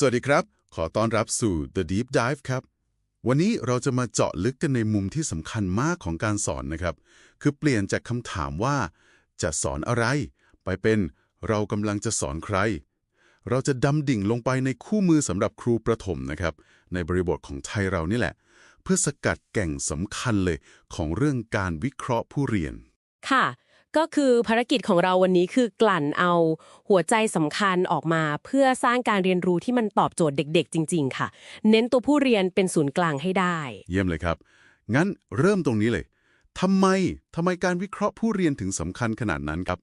สวัสดีครับ ขอต้อนรับสู่ The Deep Dive ครับ วันนี้เราจะมาเจาะลึกกันในมุมที่สำคัญมากของการสอนนะครับ คือเปลี่ยนจากคำถามว่า จะสอนอะไร ไปเป็นเรากำลังจะสอนใคร เราจะดำดิ่งลงไปในคู่มือสำหรับครูประถมนะครับ ในบริบทของไทยเรานี่แหละ เพื่อสกัดแก่งสำคัญเลยของเรื่องการวิเคราะห์ผู้เรียน ค่ะ ก็คือภารกิจของเราวันนี้คือกลั่นเอาหัวใจสำคัญออกมา เพื่อสร้างการเรียนรู้ที่มันตอบโจทย์เด็ก ๆ จริง ๆ ค่ะ เน้นตัวผู้เรียนเป็นศูนย์กลางให้ได้ เยี่ยมเลยครับ งั้นเริ่มตรงนี้เลยทำไมทำไมการวิเคราะห์ผู้เรียนถึงสำคัญขนาดนั้นครับ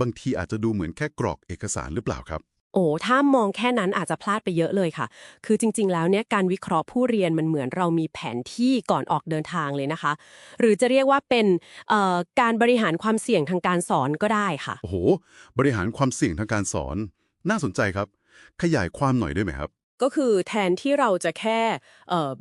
บางทีอาจจะดูเหมือนแค่กรอกเอกสารหรือเปล่าครับ โอ้ถ้ามองแค่นั้นอาจจะพลาดไปเยอะเลยค่ะ คือจริง ๆ แล้วเนี่ยการวิเคราะห์ผู้เรียนมันเหมือนเรามีแผนที่ก่อนออกเดินทางเลยนะคะ หรือจะเรียกว่าเป็นเอ่อการบริหารความเสี่ยงทางการสอนก็ได้ค่ะ โอ้โห บริหารความเสี่ยงทางการสอน น่าสนใจครับ ขยายความหน่อยได้ไหมครับ ก็คือแทนที่เราจะแค่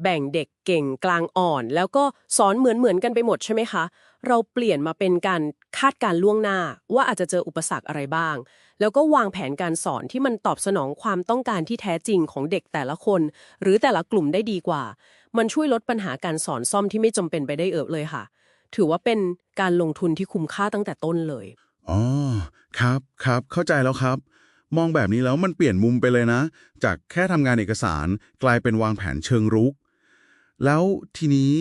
แบ่งเด็กเก่งกลางอ่อน แล้วก็สอนเหมือนเหมือนๆกันไปหมดใช่ไหมคะ เราเปลี่ยนมาเป็นการคาดการล่วงหน้า ว่าอาจจะเจออุปสรรคอะไรบ้าง แล้วก็วางแผนการสอนที่มันตอบสนองความต้องการที่แท้จริงของเด็กแต่ละคน หรือแต่ละกลุ่มได้ดีกว่า มันช่วยลดปัญหาการสอนซ่อมที่ไม่จำเป็นไปได้เอิบเลยค่ะ ถือว่าเป็นการลงทุนที่คุ้มค่าตั้งแต่ต้นเลยอ๋อครับครับเข้าใจแล้วครับ มองแบบนี้แล้วมันเปลี่ยนมุมไปเลยนะ จากแค่ทำงานเอกสารกลายเป็นวางแผนเชิงรุก แล้วทีนี้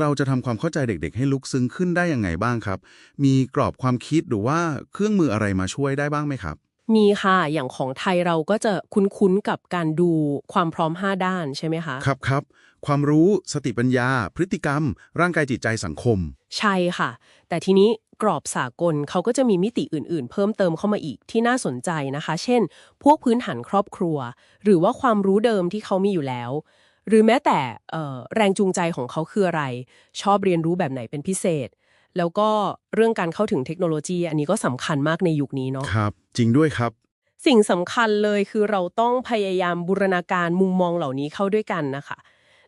เราจะทำความเข้าใจเด็กๆ ให้ลุกซึ้งขึ้นได้ยังไงบ้างครับ มีกรอบความคิดหรือว่าเครื่องมืออะไรมาช่วยได้บ้างไหมครับ มีค่ะ อย่างของไทยเราก็จะคุ้นๆกับการดูความพร้อม 5 ด้านใช่ไหมคะ ครับครับ ความรู้ สติปัญญา พฤติกรรม ร่างกายจิตใจสังคม ใช่ค่ะ แต่ทีนี้ กรอบสากลเขาก็จะมีมิติอื่น ๆ เพิ่มเติมเข้ามาอีกที่น่าสนใจนะคะ เช่น พวกพื้นฐานครอบครัว หรือว่าความรู้เดิมที่เขามีอยู่แล้ว หรือแม้แต่เอ่อแรงจูงใจของเขาคืออะไร ชอบเรียนรู้แบบไหนเป็นพิเศษ แล้วก็เรื่องการเข้าถึงเทคโนโลยี อันนี้ก็สำคัญมากในยุคนี้เนาะครับ จริงด้วยครับสิ่งสำคัญเลยคือเราต้องพยายามบูรณาการมุมมองเหล่านี้เข้าด้วยกันนะคะ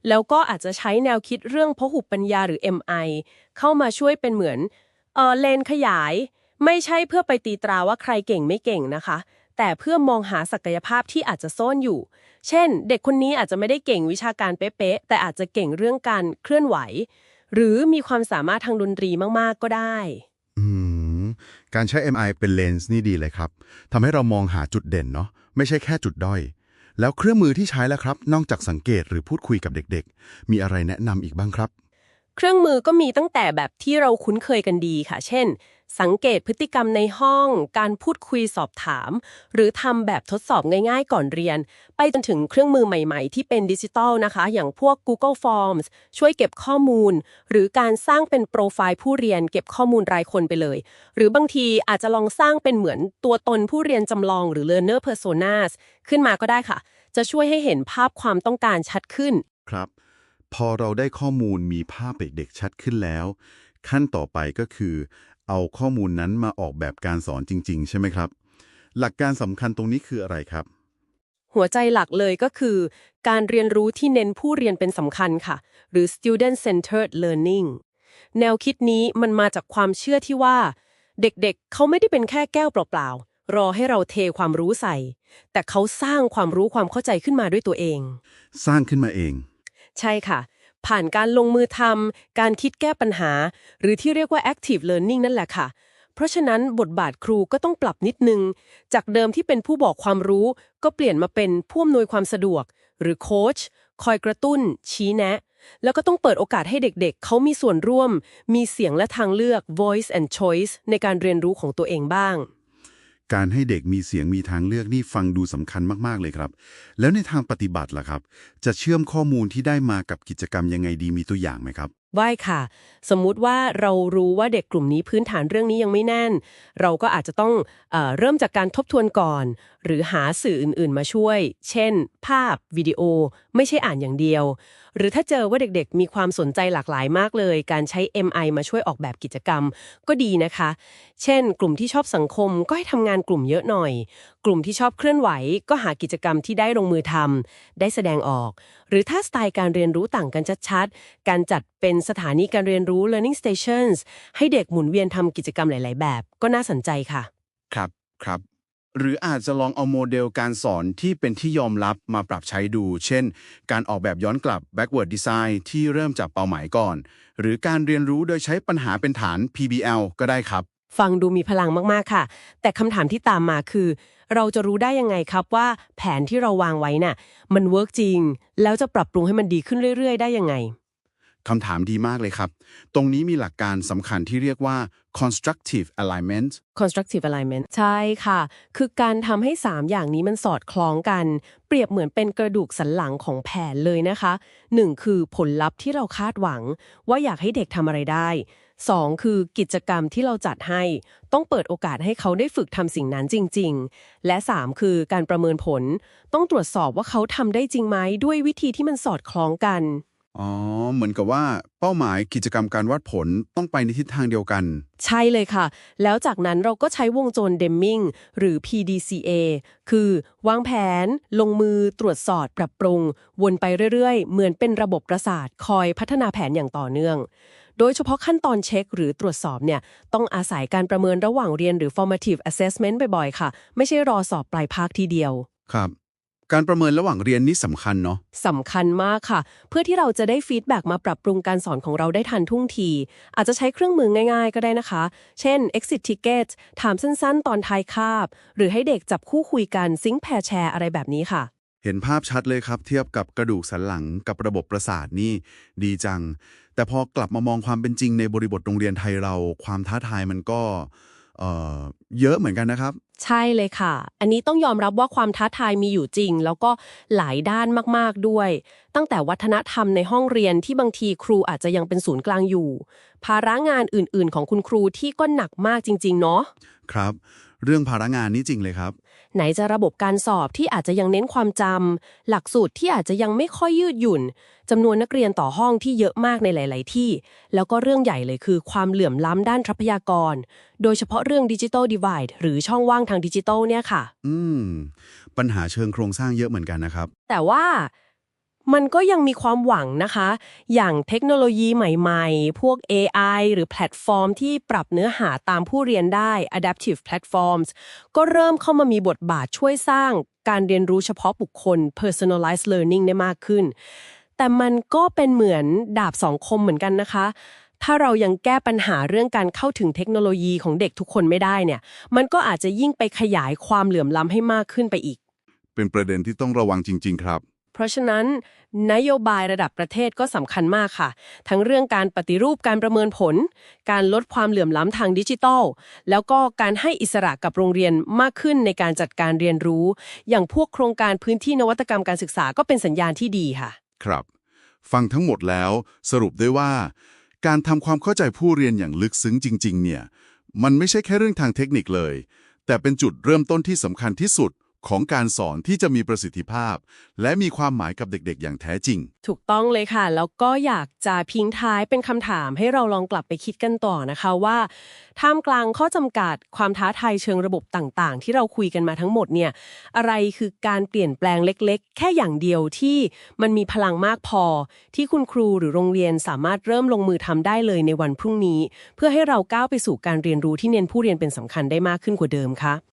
แล้วก็อาจจะใช้แนวคิดเรื่องพหุปัญญาหรือ MI เข้ามาช่วยเป็นเหมือน เออเลนขยาย ไม่ใช่เพื่อไปตีตราว่าใครเก่งไม่เก่งนะคะ แต่เพื่อมองหาศักยภาพที่อาจจะซ่อนอยู่ เช่น เด็กคนนี้อาจจะไม่ได้เก่งวิชาการเป๊ะๆแต่อาจจะเก่งเรื่องการเคลื่อนไหว หรือมีความสามารถทางดนตรีมากๆก็ได้อืการใช้ MI เป็นเลนส์นี่ดีเลยครับทำให้เรามองหาจุดเด่นเนาะไม่ใช่แค่จุดด้อย แล้วเครื่องมือที่ใช้แล้วครับ นอกจากสังเกตหรือพูดคุยกับเด็กๆ มีอะไรแนะนำอีกบ้างครับ เครื่องมือก็มีตั้งแต่แบบที่เราคุ้นเคยกันดีค่ะ เช่น สังเกตพฤติกรรมในห้อง การพูดคุยสอบถาม หรือทำแบบทดสอบง่ายๆก่อนเรียน ไปจนถึงเครื่องมือใหม่ๆ ที่เป็นดิจิทัลนะคะ อย่างพวก Google Forms ช่วยเก็บข้อมูล หรือการสร้างเป็นโปรไฟล์ผู้เรียนเก็บข้อมูลรายคนไปเลย หรือบางทีอาจจะลองสร้างเป็นเหมือนตัวตนผู้เรียนจำลองหรือ learner personas ขึ้นมาก็ได้ค่ะ จะช่วยให้เห็นภาพความต้องการชัดขึ้นครับ พอเราได้ข้อมูลมีภาพเด็กๆชัดขึ้นแล้ว ขั้นต่อไปก็คือ เอาข้อมูลนั้นมาออกแบบการสอนจริง ๆ ใช่ไหมครับ หลักการสำคัญตรงนี้คืออะไรครับ หัวใจหลักเลยก็คือ การเรียนรู้ที่เน้นผู้เรียนเป็นสำคัญค่ะ หรือ student centered learning แนวคิดนี้มันมาจากความเชื่อที่ว่า เด็กๆเขาไม่ได้เป็นแค่แก้วเปล่าๆรอให้เราเทความรู้ใส่ แต่เขาสร้างความรู้ความเข้าใจขึ้นมาด้วยตัวเอง สร้างขึ้นมาเอง ใช่ค่ะ ผ่านการลงมือทำการคิดแก้ปัญหา หรือที่เรียกว่า active learning นั่นแหละค่ะ เพราะฉะนั้นบทบาทครูก็ต้องปรับนิดนึง จากเดิมที่เป็นผู้บอกความรู้ ก็เปลี่ยนมาเป็นผู้อำนวยความสะดวก หรือโค้ชคอยกระตุ้น ชี้แนะ แล้วก็ต้องเปิดโอกาสให้เด็กๆเขามีส่วนร่วม มีเสียงและทางเลือก voice and choice ในการเรียนรู้ของตัวเองบ้าง การให้เด็กมีเสียงมีทางเลือกนี่ฟังดูสำคัญมาก ๆ เลยครับ แล้วในทางปฏิบัติล่ะครับ จะเชื่อมข้อมูลที่ได้มากับกิจกรรมยังไงดีมีตัวอย่างไหมครับ ได้ค่ะ สมมุติว่าเรารู้ว่าเด็กกลุ่มนี้พื้นฐานเรื่องนี้ยังไม่แน่น เราก็อาจจะต้องเออเริ่มจากการทบทวนก่อน หรือหาสื่ออื่นๆ มาช่วย เช่น ภาพ วิดีโอ ไม่ใช่อ่านอย่างเดียว หรือถ้าเจอว่าเด็กๆ มีความสนใจหลากหลายมากเลย การใช้ MI มาช่วยออกแบบกิจกรรม ก็ดีนะคะ เช่น กลุ่มที่ชอบสังคมก็ให้ทำงานกลุ่มเยอะหน่อย กลุ่มที่ชอบเคลื่อนไหว ก็หากิจกรรมที่ได้ลงมือทำได้แสดงออก หรือถ้าสไตล์การเรียนรู้ต่างกันชัดๆ การจัดเป็นสถานีการเรียนรู้ learning stations ให้เด็กหมุนเวียนทำกิจกรรมหลาย ๆ แบบ ก็น่าสนใจค่ะ ครับ ครับ หรืออาจจะลองเอาโมเดลการสอนที่เป็นที่ยอมรับมาปรับใช้ดู เช่น การออกแบบย้อนกลับ backward design ที่เริ่มจากเป้าหมายก่อน หรือการเรียนรู้โดยใช้ปัญหาเป็นฐาน PBL ก็ได้ครับ ฟังดูมีพลังมากๆค่ะ แต่คำถามที่ตามมาคือ เราจะรู้ได้ยังไงครับว่าแผนที่เราวางไว้น่ะมันเวิร์กจริง แล้วจะปรับปรุงให้มันดีขึ้นเรื่อย ๆ ได้ยังไง คำถามดีมากเลยครับ ตรงนี้มีหลักการสำคัญที่เรียกว่า constructive alignment constructive alignment ใช่ค่ะ คือการทำให้ 3 อย่างนี้มันสอดคล้องกัน เปรียบเหมือนเป็นกระดูกสันหลังของแผนเลยนะคะ 1. คือผลลัพธ์ที่เราคาดหวัง ว่าอยากให้เด็กทำอะไรได้ 2. คือกิจกรรมที่เราจัดให้ ต้องเปิดโอกาสให้เขาได้ฝึกทำสิ่งนั้นจริง ๆ และ 3 คือการประเมินผล ต้องตรวจสอบว่าเขาทำได้จริงไหมด้วยวิธีที่มันสอดคล้องกัน อ๋อ เหมือนกับว่าเป้าหมายกิจกรรมการวัดผลต้องไปในทิศทางเดียวกัน ใช่เลยค่ะ แล้วจากนั้นเราก็ใช้วงโจรเดมมิงหรือ PDCA คือ วางแผน ลงมือ ตรวจสอบปรับปรุง วนไปเรื่อยๆ เหมือนเป็นระบบประสาทคอยพัฒนาแผนอย่างต่อเนื่อง โดยเฉพาะขั้นตอนเช็คหรือตรวจสอบเนี่ย ต้องอาศัยการประเมินระหว่างเรียนหรือ formative assessment บ่อยๆ ค่ะ ไม่ใช่รอสอบปลายภาคทีเดียว ครับ การประเมินระหว่างเรียนนี่สำคัญเนาะ สำคัญมากค่ะ เพื่อที่เราจะได้ฟีดแบ็กมาปรับปรุงการสอนของเราได้ทันท่วงที อาจจะใช้เครื่องมือง่ายๆ ก็ได้นะคะ เช่น exit ticket ถามสั้นๆ ตอนท้ายคาบ หรือให้เด็กจับคู่คุยกันซิงค์แพรแชร์อะไรแบบนี้ค่ะ เห็นภาพชัดเลยครับ เทียบกับกระดูกสันหลังกับระบบประสาทนี่ ดีจัง แต่พอกลับมามองความเป็นจริงในบริบทโรงเรียนไทยเรา ความท้าทายมันก็ เอ่อเยอะเหมือนกันนะครับ ใช่เลยค่ะ อันนี้ต้องยอมรับว่าความท้าทายมีอยู่จริง แล้วก็หลายด้านมากๆด้วย ตั้งแต่วัฒนธรรมในห้องเรียนที่บางทีครูอาจจะยังเป็นศูนย์กลางอยู่ ภาระงานอื่น ๆ ของคุณครูที่ก็หนักมากจริง ๆ เนาะครับ เรื่องภาระงานนี่จริงเลยครับ ไหนจะระบบการสอบที่อาจจะยังเน้นความจำหลักสูตรที่อาจจะยังไม่ค่อยยืดหยุ่นจำนวนนักเรียนต่อห้องที่เยอะมากในหลาย ๆ ที่ แล้วก็เรื่องใหญ่เลยคือความเหลื่อมล้ำด้านทรัพยากร โดยเฉพาะเรื่องดิจิทัลดี i d e หรือช่องว่างทางดิจิทัลเนี่ยค่ะ อืม ปัญหาเชิงโครงสร้างเยอะเหมือนกันนะครับ แต่ว่า มันก็ยังมีความหวังนะคะ อย่างเทคโนโลยีใหม่ๆ พวก AI หรือแพลตฟอร์มที่ปรับเนื้อหาตามผู้เรียนได้ adaptive platforms ก็เริ่มเข้ามามีบทบาทช่วยสร้างการเรียนรู้เฉพาะบุคคล personalized learning ได้มากขึ้น แต่มันก็เป็นเหมือนดาบสองคมเหมือนกันนะคะ ถ้าเรายังแก้ปัญหาเรื่องการเข้าถึงเทคโนโลยีของเด็กทุกคนไม่ได้เนี่ย มันก็อาจจะยิ่งไปขยายความเหลื่อมล้ำให้มากขึ้นไปอีก เป็นประเด็นที่ต้องระวังจริง ๆ ครับ เพราะฉะนั้นนโยบายระดับประเทศก็สำคัญมากค่ะ ทั้งเรื่องการปฏิรูปการประเมินผล การลดความเหลื่อมล้ำทางดิจิทัล แล้วก็การให้อิสระกับโรงเรียนมากขึ้นในการจัดการเรียนรู้ อย่างพวกโครงการพื้นที่นวัตกรรมการศึกษาก็เป็นสัญญาณที่ดีค่ะ ครับ ฟังทั้งหมดแล้วสรุปได้ว่า การทำความเข้าใจผู้เรียนอย่างลึกซึ้งจริง ๆ เนี่ย มันไม่ใช่แค่เรื่องทางเทคนิคเลย แต่เป็นจุดเริ่มต้นที่สำคัญที่สุด ของการสอนที่จะมีประสิทธิภาพ และมีความหมายกับเด็กๆ อย่างแท้จริง ถูกต้องเลยค่ะ แล้วก็อยากจะพิงท้ายเป็นคำถามให้เราลองกลับไปคิดกันต่อนะคะว่า ท่ามกลางข้อจำกัดความท้าทายเชิงระบบต่างๆ ที่เราคุยกันมาทั้งหมดเนี่ยอะไรคือการเปลี่ยนแปลงเล็กๆ แค่อย่างเดียวที่มันมีพลังมากพอ ที่คุณครูหรือโรงเรียนสามารถเริ่มลงมือทำได้เลยในวันพรุ่งนี้ เพื่อให้เราก้าวไปสู่การเรียนรู้ที่เน้นผู้เรียนเป็นสำคัญได้มากขึ้นกว่าเดิมคะ